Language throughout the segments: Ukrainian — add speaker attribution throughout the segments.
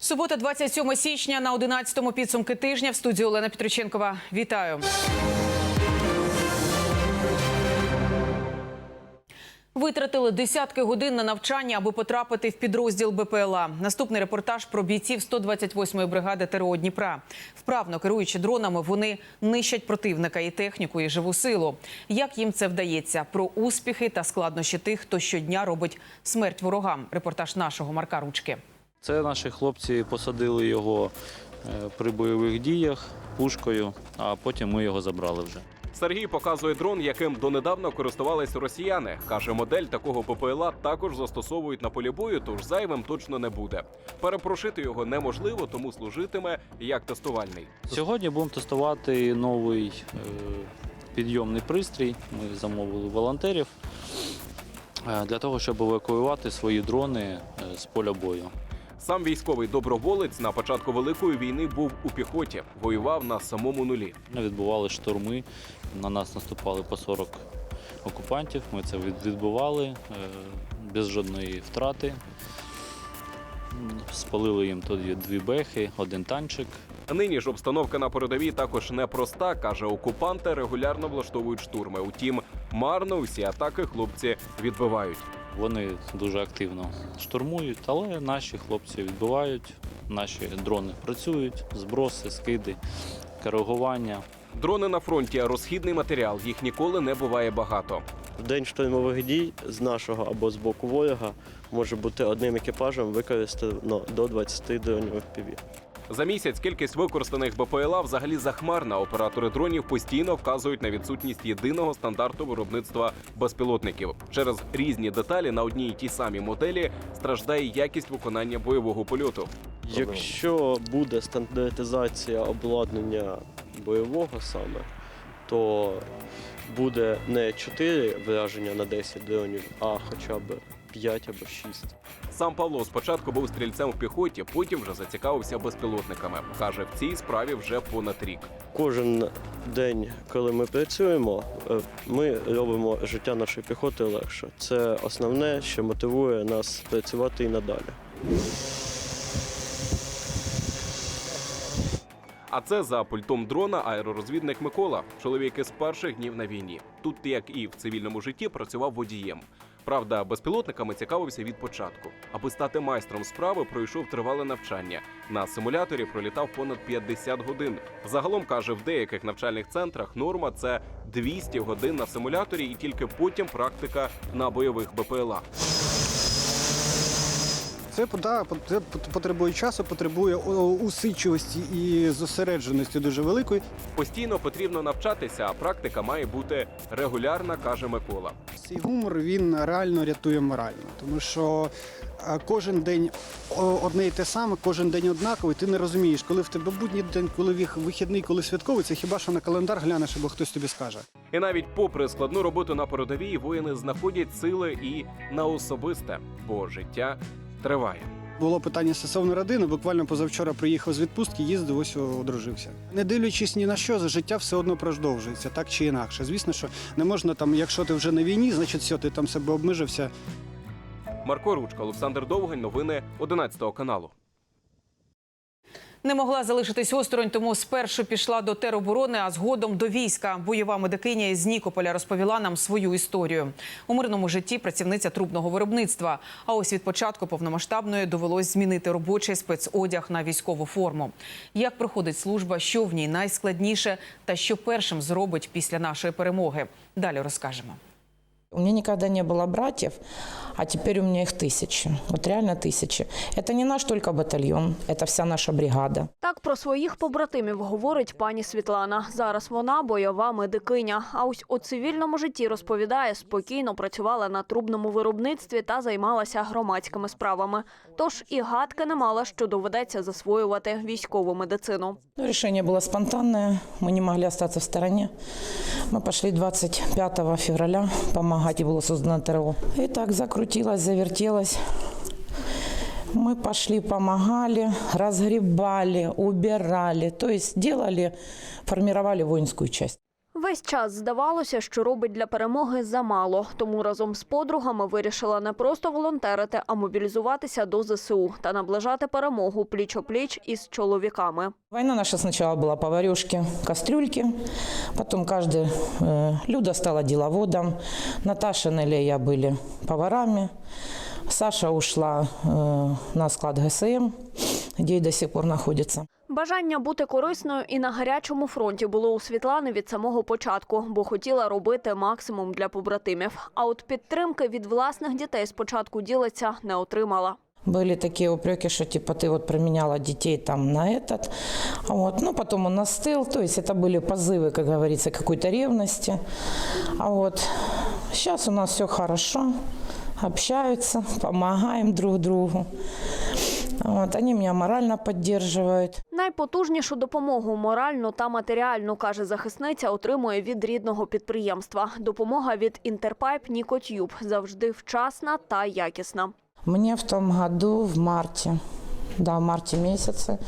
Speaker 1: Субота, 27 січня на 11-му підсумки тижня в студії Олена Петриченкова. Вітаю. Витратили десятки годин на навчання, аби потрапити в підрозділ БПЛА. Наступний репортаж про бійців 128-ї бригади ТРО Дніпра. Вправно керуючи дронами, вони нищать противника і техніку, і живу силу. Як їм це вдається? Про успіхи та складнощі тих, хто щодня робить смерть ворогам. Репортаж нашого Марка Ручки.
Speaker 2: Це наші хлопці посадили його е, при бойових діях пушкою, а потім ми його забрали вже.
Speaker 3: Сергій показує дрон, яким донедавна користувались росіяни. Каже, модель такого ППЛА також застосовують на полі бою, тож зайвим точно не буде. Перепрошити його неможливо, тому служитиме як тестувальний.
Speaker 2: Сьогодні будемо тестувати новий е, підйомний пристрій. Ми замовили волонтерів е, для того, щоб евакуювати свої дрони е, з поля бою.
Speaker 3: Сам військовий доброволець на початку великої війни був у піхоті, воював на самому нулі.
Speaker 2: Відбували штурми, на нас наступали по 40 окупантів. Ми це від- відбивали е, без жодної втрати. Спалили їм тоді дві бехи, один танчик.
Speaker 3: Нині ж обстановка на передовій також непроста. каже, окупанти регулярно влаштовують штурми. Утім, марно усі атаки хлопці відбивають.
Speaker 2: Вони дуже активно штурмують, але наші хлопці відбивають, наші дрони працюють, зброси, скиди, коригування.
Speaker 3: Дрони на фронті розхідний матеріал. Їх ніколи не буває багато.
Speaker 4: В день штурмових дій з нашого або з боку ворога може бути одним екіпажем використано до 20 дронів FPV.
Speaker 3: За місяць кількість використаних БПЛА взагалі захмарна. Оператори дронів постійно вказують на відсутність єдиного стандарту виробництва безпілотників. Через різні деталі на одній і тій самій моделі страждає якість виконання бойового польоту.
Speaker 4: Якщо буде стандартизація обладнання бойового саме, то буде не 4 враження на 10 дронів, а хоча б 5 або 6.
Speaker 3: Сам Павло спочатку був стрільцем в піхоті, потім вже зацікавився безпілотниками. каже, в цій справі вже понад рік.
Speaker 4: Кожен день, коли ми працюємо, е, ми робимо життя нашої піхоти легше. Це основне, що мотивує нас працювати і надалі.
Speaker 3: А це за пультом дрона аеророзвідник Микола, чоловік із перших днів на війні. Тут, як і в цивільному житті, працював водієм. Правда, безпілотниками цікавився від початку. Аби стати майстром справи, пройшов тривале навчання. На симуляторі пролітав понад 50 годин. Загалом каже, в деяких навчальних центрах норма це 200 годин на симуляторі, і тільки потім практика на бойових БПЛА.
Speaker 5: Це да, це потребує часу, потребує усидчивості і зосередженості дуже великої.
Speaker 3: Постійно потрібно навчатися, а практика має бути регулярна, каже Микола.
Speaker 5: Цей гумор він реально рятує морально, тому що е, кожен день одне і те саме, кожен день однаковий. Ти не розумієш, коли в тебе будній день, коли вих- вихідний, коли святковий. Це хіба що на календар глянеш, або хтось тобі скаже.
Speaker 3: І навіть попри складну роботу на передовій, воїни знаходять сили і на особисте, бо життя триває.
Speaker 5: Було питання стосовно родини. Буквально позавчора приїхав з відпустки, їздив, ось одружився. Не дивлячись ні на що, за життя все одно продовжується, так чи інакше. Звісно, що не можна там, якщо ти вже на війні, значить все, ти там себе обмежився.
Speaker 3: Марко Ручка, Олександр Довгань, новини 11 каналу.
Speaker 1: Не могла залишитись осторонь, тому спершу пішла до тероборони, а згодом до війська. Бойова медикиня із Нікополя розповіла нам свою історію. У мирному житті працівниця трубного виробництва. А ось від початку повномасштабної довелось змінити робочий спецодяг на військову форму. Як проходить служба, що в ній найскладніше, та що першим зробить після нашої перемоги. Далі розкажемо.
Speaker 6: У меня никогда не было братьев, а теперь у меня их тысячи. Вот реально тысячи. Это не наш только батальон, это вся наша бригада.
Speaker 7: Так про своїх побратимів говорить пані Світлана. Зараз вона бойова медикиня. А ось у цивільному житті розповідає, спокійно працювала на трубному виробництві та займалася громадськими справами. Тож і гадки не мала, що доведеться засвоювати військову медицину.
Speaker 6: Ну, решение было спонтанное, мы не могли остаться в стороне. Мы пошли 25 февраля помогать, и было создано ТРО. И так закрутилось, завертелось. Мы пошли, помогали, разгребали, убирали, то есть делали, формировали воинскую часть.
Speaker 7: Весь час здавалося, що робить для перемоги замало. Тому разом з подругами вирішила не просто волонтерити, а мобілізуватися до ЗСУ та наближати перемогу пліч-опліч із чоловіками.
Speaker 6: Война наша сначала была поварешки, кастрюльки, потом каждый, э, Люда стала деловодом, Наташа, Неля и я были поварами, Саша ушла э, на склад ГСМ, где и до сих пор находится.
Speaker 7: Бажання бути корисною і на гарячому фронті було у Світлани від самого початку, бо хотіла робити максимум для побратимів. А от підтримки від власних дітей спочатку ділиться не отримала.
Speaker 6: Были такие упреки, что типа ты вот променяла детей там на этот, вот, ну потом он остыл, то есть это были позывы, как говорится, какой-то ревности, а вот сейчас у нас все хорошо, общаются, помогаем друг другу, вот, они меня морально поддерживают.
Speaker 7: Найпотужнішу допомогу моральну та матеріальну, каже захисниця, отримує від рідного підприємства. Допомога від Інтерпайп Нікотюб завжди вчасна та якісна.
Speaker 6: Мне в том году, в марте, да, в марте месяце,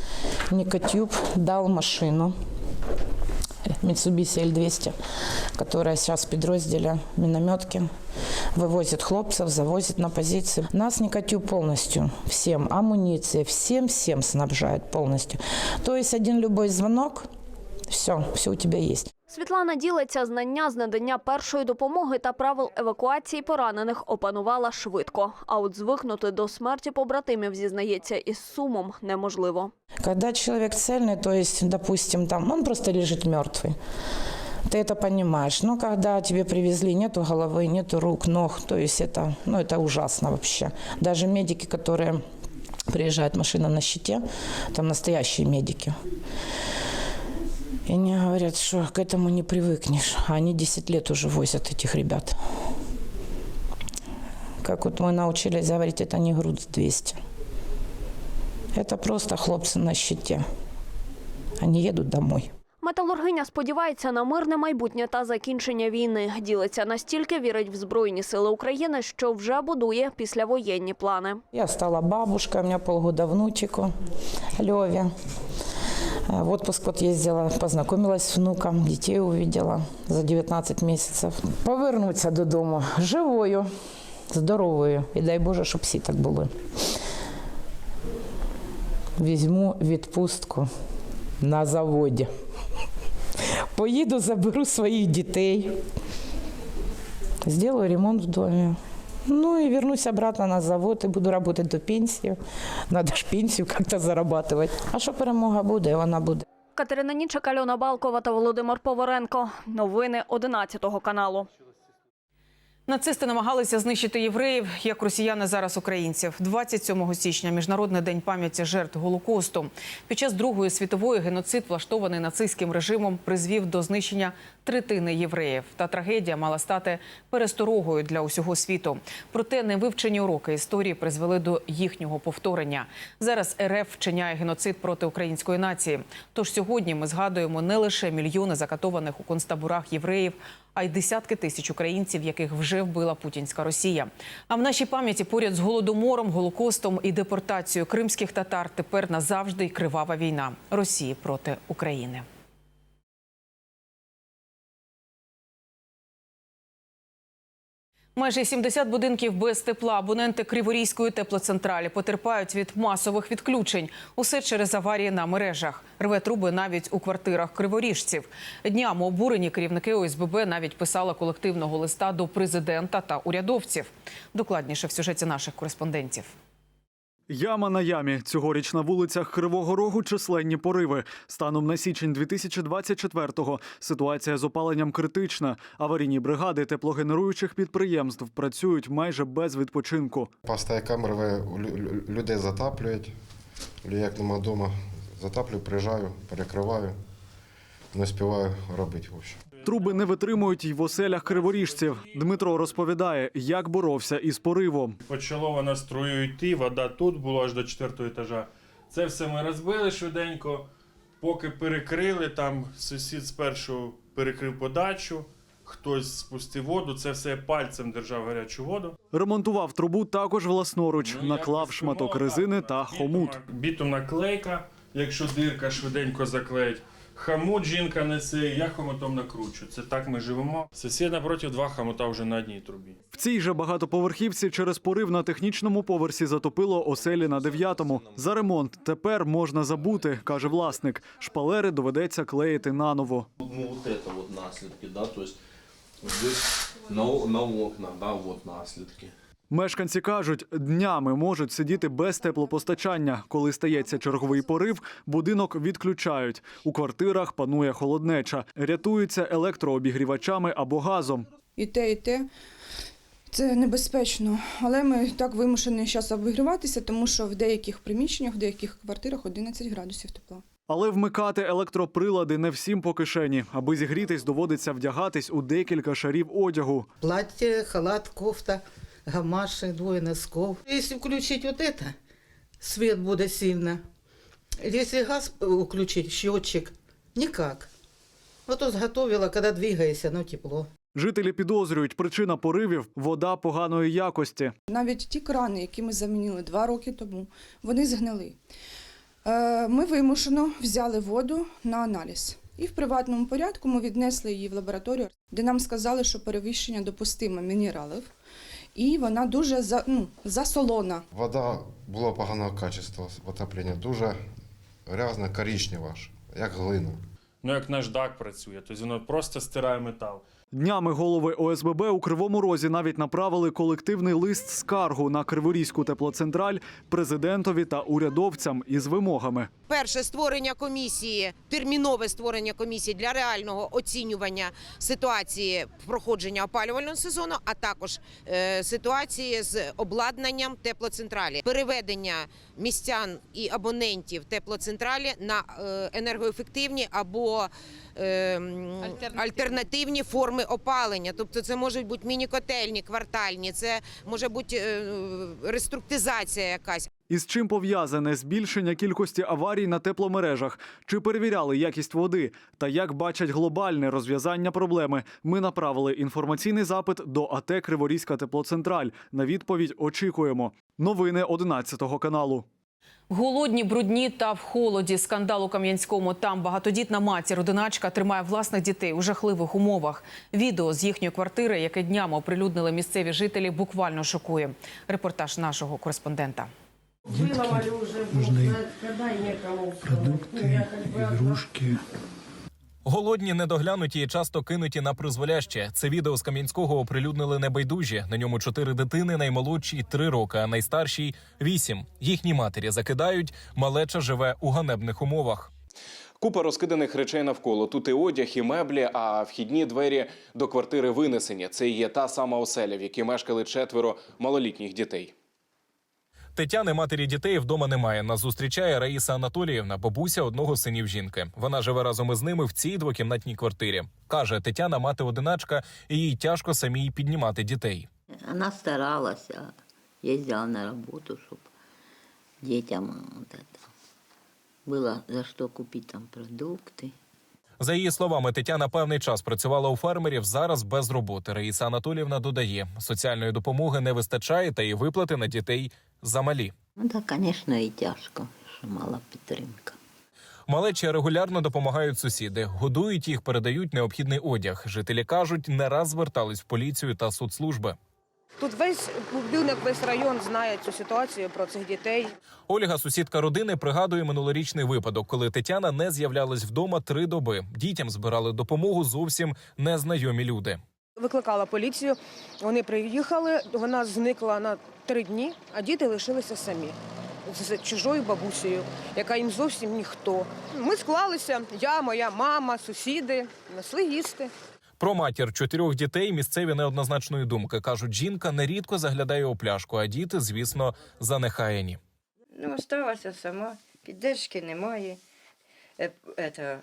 Speaker 6: Никотюб дал машину Mitsubishi L200, которая сейчас в подразделе минометки вывозит хлопцев, завозит на позиции. Нас Никотюб полностью, всем, амуниция, всем-всем снабжает полностью. То есть один любой звонок, все, все у тебя есть.
Speaker 7: Світлана ділиться знання з надання першої допомоги та правил евакуації поранених опанувала швидко. А от звикнути до смерті побратимів, зізнається, із сумом неможливо.
Speaker 6: Когда человек цельный, то есть, допустим, там он просто лежит мертвый, ты это понимаешь. Но когда тебе привезли, нету головы, нету рук, ног, то есть это, ну, это ужасно вообще. Даже медики, которые приезжают, машина на щите, там настоящие медики. И они говорят, что к этому не привыкнешь. А они 10 лет уже возят этих ребят. Как вот мы научились говорить, это не груд 200. Это просто хлопцы на щите. Они едут домой.
Speaker 7: Металургиня сподівається на мирне майбутнє та закінчення війни. Ділиться настільки вірить в Збройні Сили України, що вже будує післявоєнні плани.
Speaker 6: Я стала бабушкой, у меня полгода внучику Леве. Э, В отпуск вот ездила, познакомилась с внуком, детей увидела за 19 месяцев. Повернуться додому живою, здоровою. І дай Боже, щоб всі так були. Візьму відпустку на заводі. Поїду, заберу своїх дітей. Сделаю ремонт в доме. Ну и вернусь обратно на завод и буду работать до пенсии. Надо ж пенсию как-то зарабатывать. А що перемога буде, вона буде.
Speaker 7: Катерина Нічик, Альона Балкова та Володимир Поворенко. Новини 11 каналу.
Speaker 1: Нацисти намагалися знищити євреїв, як росіяни зараз українців. 27 січня міжнародний день пам'яті жертв голокосту. Під час Другої світової геноцид, влаштований нацистським режимом, призвів до знищення третини євреїв. Та трагедія мала стати пересторогою для усього світу. Проте невивчені уроки історії призвели до їхнього повторення. Зараз РФ вчиняє геноцид проти української нації. Тож сьогодні ми згадуємо не лише мільйони закатованих у концтаборах євреїв, а й десятки тисяч українців, яких вже вбила путінська Росія. А в нашій пам'яті поряд з голодомором, голокостом і депортацією кримських татар тепер назавжди й кривава війна Росії проти України. Майже 70 будинків без тепла. Абоненти Криворізької теплоцентралі потерпають від масових відключень. Усе через аварії на мережах. Рве труби навіть у квартирах криворіжців. Днями обурені керівники ОСББ навіть писали колективного листа до президента та урядовців. Докладніше в сюжеті наших кореспондентів.
Speaker 8: Яма на ямі. Цьогоріч на вулицях Кривого Рогу численні пориви. Станом на січень 2024-го ситуація з опаленням критична. Аварійні бригади теплогенеруючих підприємств працюють майже без відпочинку.
Speaker 9: Ви лю- лю- людей затаплюють. Як нема вдома, затаплюю, приїжджаю, перекриваю, не співаю робити. В общем.
Speaker 8: Труби не витримують й в оселях криворіжців. Дмитро розповідає, як боровся із поривом.
Speaker 10: Почало вона струю йти, вода тут була аж до четвертого етажа. Це все ми розбили швиденько, поки перекрили, там сусід спершу перекрив подачу, хтось спустив воду, це все пальцем держав гарячу воду.
Speaker 8: Ремонтував трубу також власноруч,
Speaker 10: Ну,
Speaker 8: наклав шматок резини
Speaker 10: так,
Speaker 8: та
Speaker 10: бітумна-
Speaker 8: хомут.
Speaker 10: Бітумна клейка, якщо дирка швиденько заклеїть. Хамут жінка несе, я хомутом накручу. Це так ми живемо. Сусід напротив два хомута вже на одній трубі.
Speaker 8: В цій же багатоповерхівці через порив на технічному поверсі затопило оселі на дев'ятому. За ремонт тепер можна забути, каже власник. Шпалери доведеться клеїти наново.
Speaker 11: Ну, вот это вот наследки, да, то есть здесь на, на окна, да, вот наследки.
Speaker 8: Мешканці кажуть, днями можуть сидіти без теплопостачання. Коли стається черговий порив, будинок відключають. У квартирах панує холоднеча, рятуються електрообігрівачами або газом.
Speaker 12: і те, і те. Це небезпечно, але ми так вимушені зараз обігріватися, тому що в деяких приміщеннях, в деяких квартирах 11 градусів тепла.
Speaker 8: Але вмикати електроприлади не всім по кишені. Аби зігрітись, доводиться вдягатись у декілька шарів одягу.
Speaker 13: Платье, халат, кофта, гамаши, двое носков. Если включить вот это, свет будет сильно. Если газ включить, счетчик, никак. Вот сготовила, когда двигаешься, ну тепло.
Speaker 8: Жителі підозрюють, причина поривів вода поганої якості.
Speaker 12: Навіть ті крани, які ми замінили два роки тому, вони згнили. Е, Ми вимушено взяли воду на аналіз. І в приватному порядку ми віднесли її в лабораторію, де нам сказали, що перевищення допустимо мінералів, і вона дуже за, ну, засолона.
Speaker 9: Вода була поганого качества, отоплення дуже грязна, коричнева, як глина.
Speaker 10: Ну як наждак працює, тобто воно просто стирає метал.
Speaker 8: Днями голови ОСББ у Кривому Розі навіть направили колективний лист скаргу на Криворізьку теплоцентраль президентові та урядовцям із вимогами.
Speaker 14: Перше створення комісії, термінове створення комісії для реального оцінювання ситуації проходження опалювального сезону, а також е, ситуації з обладнанням теплоцентралі, переведення містян і абонентів теплоцентралі на е, енергоефективні або е, м, альтернативні форми опалення. Тобто, це можуть бути міні-котельні, квартальні, це може бути е, реструктизація якась.
Speaker 8: Із чим пов'язане збільшення кількості аварій на тепломережах? Чи перевіряли якість води? Та як бачать глобальне розв'язання проблеми? Ми направили інформаційний запит до АТ Криворізька теплоцентраль. На відповідь очікуємо. Новини 11 каналу.
Speaker 1: Голодні, брудні та в холоді. Скандал у Кам'янському. Там багатодітна матір, одиначка, тримає власних дітей у жахливих умовах. Відео з їхньої квартири, яке днями оприлюднили місцеві жителі, буквально шокує. Репортаж нашого кореспондента.
Speaker 15: Продукти, ігрушки.
Speaker 3: Голодні, недоглянуті і часто кинуті на призволяще. Це відео з Кам'янського оприлюднили небайдужі. На ньому чотири дитини, наймолодшій три роки, а найстаршій вісім. Їхні матері закидають. Малеча живе у ганебних умовах.
Speaker 16: Купа розкиданих речей навколо. Тут і одяг, і меблі, а вхідні двері до квартири винесені. Це є та сама оселя, в якій мешкали четверо малолітніх дітей.
Speaker 3: Тетяни матері дітей вдома немає. Нас зустрічає Раїса Анатоліївна, бабуся одного з синів жінки. Вона живе разом із ними в цій двокімнатній квартирі. каже Тетяна, мати одиначка, і їй тяжко самій піднімати дітей.
Speaker 13: Она старалась, ездила на работу, чтобы детям вот это, было за что купить там продукты.
Speaker 3: За її словами, Тетяна певний час працювала у фермерів. Зараз без роботи. Раїса Анатоліївна додає, соціальної допомоги не вистачає, та і виплати на дітей замалі.
Speaker 13: Ну так, конечно, і тяжко, що мала підтримка.
Speaker 3: Малечі регулярно допомагають сусіди, годують їх, передають необхідний одяг. Жителі кажуть, не раз звертались в поліцію та соцслужби.
Speaker 14: Тут весь будинок, весь район знає цю ситуацію про цих дітей.
Speaker 3: Ольга, сусідка родини, пригадує минулорічний випадок, коли Тетяна не з'являлась вдома три доби. Дітям збирали допомогу зовсім незнайомі люди.
Speaker 14: Викликала поліцію, вони приїхали, вона зникла на три дні, а діти лишилися самі з чужою бабусею, яка їм зовсім ніхто. Ми склалися, я, моя мама, сусіди, несли їсти.
Speaker 3: Про матір чотирьох дітей місцеві неоднозначної думки кажуть, жінка нерідко заглядає у пляшку, а діти, звісно, занехаяні.
Speaker 13: Ну, осталася сама, піддержки немає. Е, это,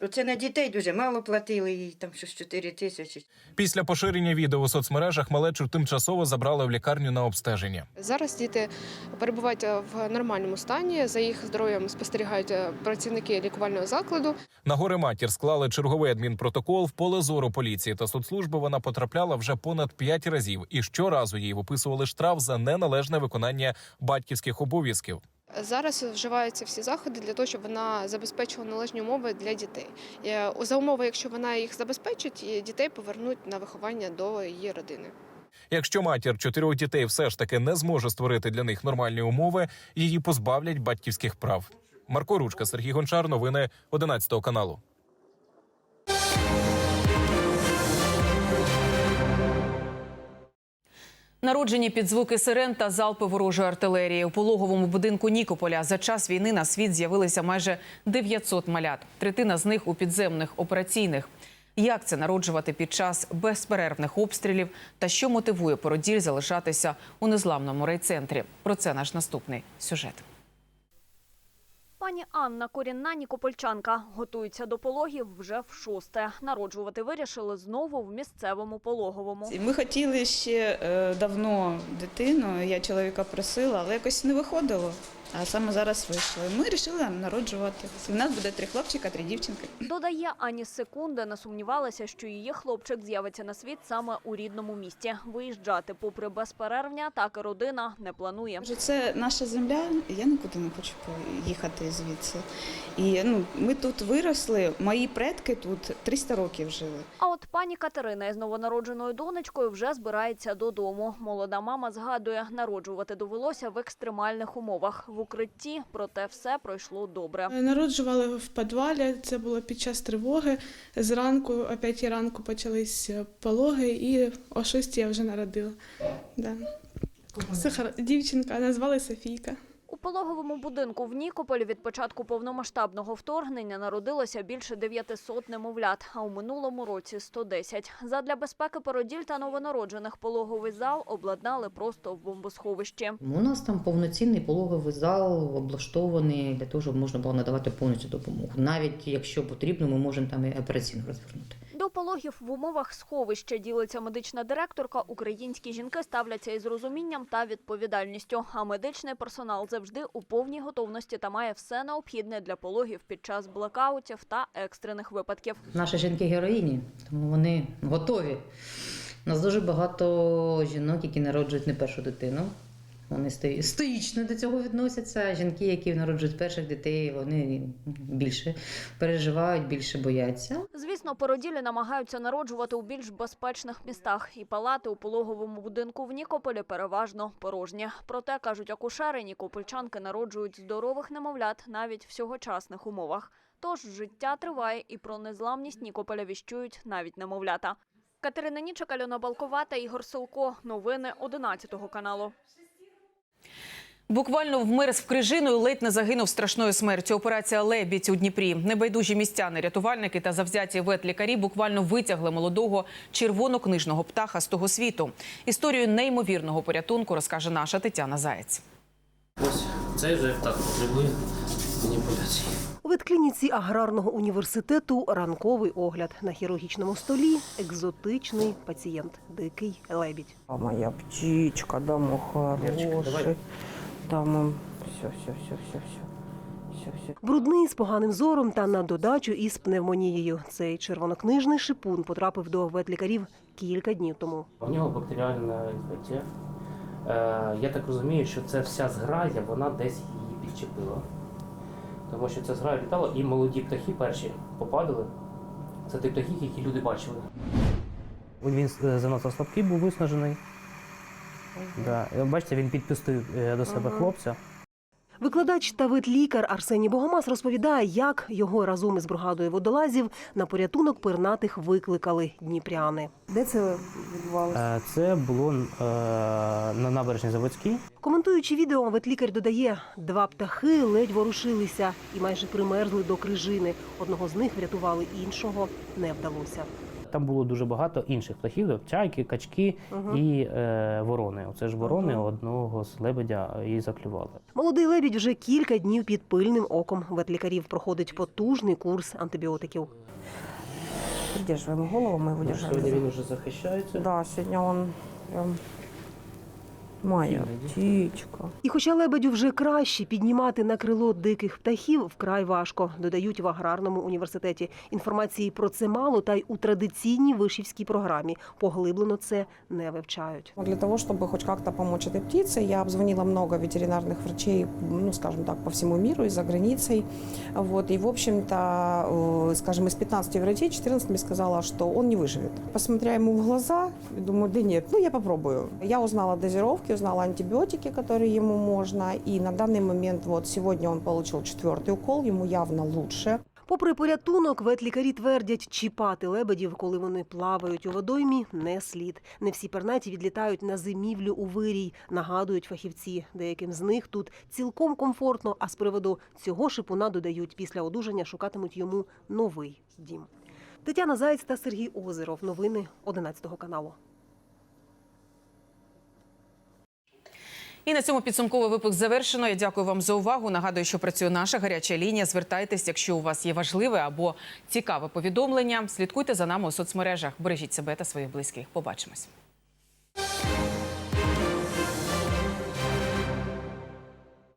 Speaker 13: Оце на дітей дуже мало платили, їй там щось 4 тисячі.
Speaker 3: Після поширення відео у соцмережах малечу тимчасово забрали в лікарню на обстеження.
Speaker 12: Зараз діти перебувають в нормальному стані. За їх здоров'ям спостерігають працівники лікувального закладу.
Speaker 3: На горе матір склали черговий адмінпротокол в поле зору поліції та соцслужби. Вона потрапляла вже понад п'ять разів, і щоразу їй виписували штраф за неналежне виконання батьківських обов'язків.
Speaker 17: Зараз вживаються всі заходи для того, щоб вона забезпечила належні умови для дітей. Е, За умови, якщо вона їх забезпечить, дітей повернуть на виховання до її родини.
Speaker 15: Якщо матір чотирьох дітей все ж таки не зможе створити для них нормальні умови, її позбавлять батьківських прав. Марко Ручка, Сергій Гончар, новини 11 каналу.
Speaker 1: Народжені під звуки сирен та залпи ворожої артилерії у пологовому будинку Нікополя за час війни на світ з'явилися майже 900 малят. Третина з них у підземних операційних. Як це народжувати під час безперервних обстрілів та що мотивує породіль залишатися у незламному райцентрі? Про це наш наступний сюжет.
Speaker 7: Пані Анна корінна нікопольчанка готується до пологів вже в шосте. Народжувати вирішили знову в місцевому пологовому.
Speaker 18: Ми хотіли ще е, давно дитину, я чоловіка просила, але якось не виходило. А саме зараз вийшло. Ми вирішили народжувати. У нас буде три хлопчика, три дівчинки.
Speaker 7: Додає, ані секунди не сумнівалася, що її хлопчик з'явиться на світ саме у рідному місті. Виїжджати, попри безперервні атаки, родина не планує.
Speaker 18: Це наша земля, я нікуди не хочу їхати звідси. І ну, ми тут виросли, мої предки тут 300 років жили.
Speaker 7: А от пані Катерина із новонародженою донечкою вже збирається додому. Молода мама згадує, народжувати довелося в екстремальних умовах в укритті, проте все пройшло добре.
Speaker 19: Народжували в підвалі, це було під час тривоги. Зранку, о 5 ранку почались пологи, і о 6 я вже народила. Да. Сахар, дівчинка, назвали Софійка.
Speaker 7: Пологовому будинку в Нікополі від початку повномасштабного вторгнення народилося більше 900 немовлят, а у минулому році 110. Задля безпеки породіль та новонароджених пологовий зал обладнали просто в бомбосховищі.
Speaker 20: У нас там повноцінний пологовий зал облаштований для того, щоб можна було надавати повністю допомогу. Навіть якщо потрібно, ми можемо там і операційно розвернути.
Speaker 7: Пологів в умовах сховища ділиться медична директорка. Українські жінки ставляться із розумінням та відповідальністю. А медичний персонал завжди у повній готовності та має все необхідне для пологів під час блекаутів та екстрених випадків.
Speaker 20: Наші жінки героїні, тому вони готові. У нас дуже багато жінок, які народжують не першу дитину. Вони стої- стоїчно до цього відносяться. Жінки, які народжують перших дітей, вони більше переживають, більше бояться.
Speaker 7: Звісно, породілі намагаються народжувати у більш безпечних містах, і палати у пологовому будинку в Нікополі переважно порожні. Проте кажуть акушери, нікопольчанки народжують здорових немовлят навіть в сьогочасних умовах. Тож життя триває, і про незламність Нікополя віщують навіть немовлята. Катерина Нічик, Альона Балкова та Ігор Силко. Новини 11 каналу.
Speaker 1: Буквально вмерз в крижиною ледь не загинув страшною смертю. Операція Лебідь у Дніпрі. Небайдужі містяни, рятувальники та завзяті ветлікарі буквально витягли молодого червонокнижного птаха з того світу. Історію неймовірного порятунку розкаже наша Тетяна Заєць.
Speaker 21: Ось цей вже так потребує маніпуляції.
Speaker 12: Ветклініці аграрного університету ранковий огляд на хірургічному столі. Екзотичний пацієнт, дикий лебідь.
Speaker 22: А моя птичка, да, мой хороший. Да, мам. Все, все, все, все, все. Все, все.
Speaker 12: Брудний з поганим зором та на додачу із пневмонією. Цей червонокнижний шипун потрапив до ветлікарів кілька днів тому.
Speaker 21: У нього бактеріальна інфекція. Е, я так розумію, що це вся зграя, вона десь її підчепила. Тому що ця зграя літала і молоді птахи перші попадали. Це ті птахи, які люди бачили. Він е, занадто слабкий був виснажений. Да. Бачите, він підпустив е, до себе хлопця.
Speaker 12: Викладач та ветлікар Арсеній Богомаз розповідає, як його разом із бригадою водолазів на порятунок пернатих викликали дніпряни. Де це відбувалося?
Speaker 21: Е, Це було е, на набережній Заводській.
Speaker 12: Коментуючи відео, ветлікар додає, два птахи ледь ворушилися і майже примерзли до крижини. Одного з них врятували, іншого не вдалося.
Speaker 21: Там було дуже багато інших птахів, чайки, качки
Speaker 12: угу.
Speaker 21: і е, ворони. Оце ж ворони одного з лебедя і заклювали.
Speaker 12: Молодий лебідь вже кілька днів під пильним оком ветлікарів проходить потужний курс антибіотиків.
Speaker 22: Придерживаем голову, ми его держали.
Speaker 21: Сьогодні він вже захищається.
Speaker 22: Да, сьогодні прям Моя птичка.
Speaker 12: І хоча лебедю вже краще піднімати на крило диких птахів вкрай важко, додають в аграрному університеті. Інформації про це мало, та й у традиційній вишівській програмі поглиблено це не вивчають.
Speaker 23: Для того, чтобы хоть как-то помочь этой птице, я обзвонила много ветеринарных врачей, ну, скажем так, по всему миру и за границей. Вот, и, в общем-то, э, скажем, из 15 врачей 14 мне сказала, что он не выживет. Посмотря ему в глаза, думаю, да нет, ну, я попробую. Я узнала дозировки, узнала антибиотики, которые ему можно, и на данный момент, вот, сегодня он получил четвертый укол, ему явно лучше.
Speaker 12: Попри порятунок, ветлікарі твердять, чіпати лебедів, коли вони плавають у водоймі, не слід. Не всі пернаті відлітають на зимівлю у вирій, нагадують фахівці. Деяким з них тут цілком комфортно, а з приводу цього шипуна додають, після одужання шукатимуть йому новий дім. Тетяна Заєць та Сергій Озеров. Новини 11 каналу.
Speaker 1: І на цьому підсумковий випуск завершено. Я дякую вам за увагу. Нагадую, що працює наша гаряча лінія. Звертайтесь, якщо у вас є важливе або цікаве повідомлення. Слідкуйте за нами у соцмережах. Бережіть себе та своїх близьких. Побачимось.